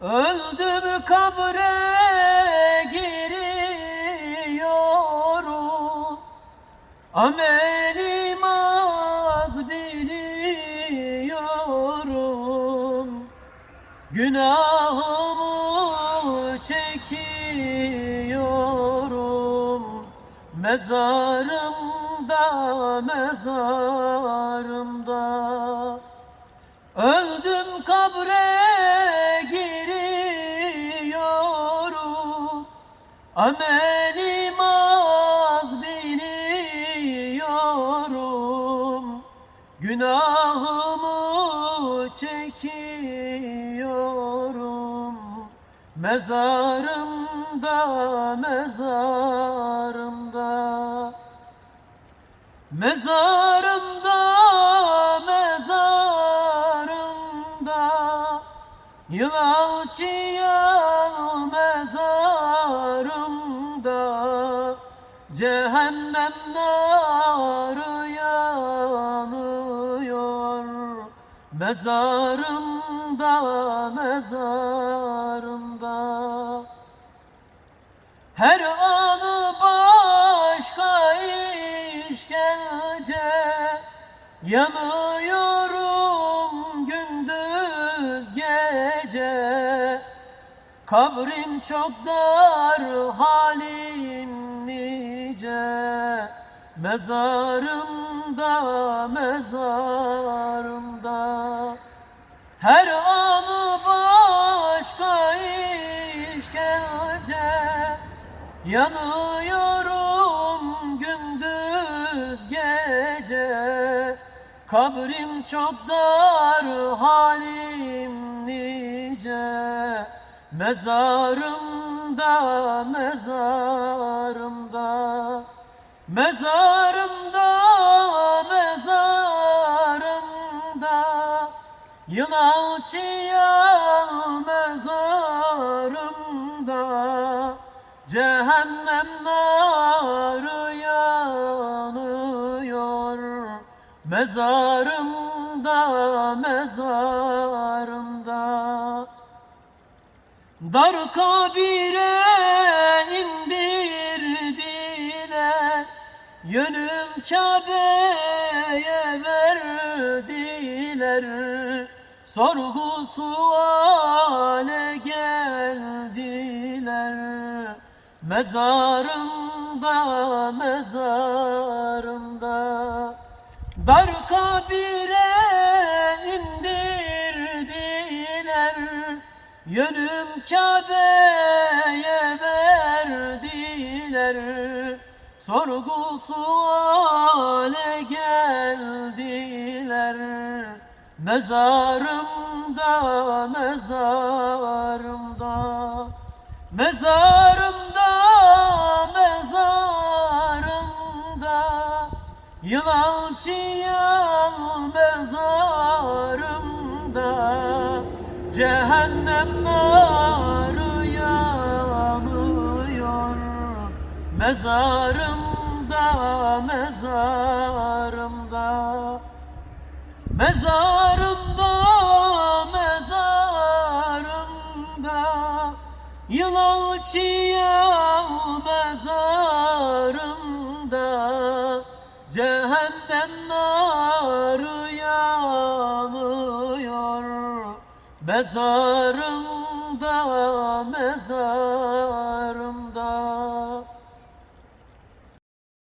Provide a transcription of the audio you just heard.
Öldüm kabre giriyorum. Amelim az biliyorum. Günahımı çekiyorum. Mezarımda mezarımda Amelim az biliyorum. Günahımı çekiyorum. Mezarımda mezarımda. Mezarımda mezarımda. Yılan çiyan Cehennem narı yanıyor. Mezarımda mezarımda. Her anı başka işkence Yanıyorum Kabrim çok dar halim nice. Mezarımda mezarımda. Her anı başka işkence. Yanıyorum gündüz gece. Kabrim çok dar halim nice Mezarımda mezarımda Mezarımda mezarımda. Yılan çiyan mezarımda Cehennem narı yanıyor. Mezarımda mezarımda Dar kabire indirdiler Yönüm Kabe'ye verdiler. Sorgu suale geldiler Mezarımda mezarımda. Dar kabire Yönüm Kabe'ye verdiler. Sorgu suale geldiler. Mezarımda mezarımda. Mezarımda mezarımda. Yılan çiyan mezarımda Cehennem narı yanıyor Mezarımda mezarımda. Mezarımda mezarımda. Yılan çiyan mezarımda. Cehennem narı Mezarımda mezarım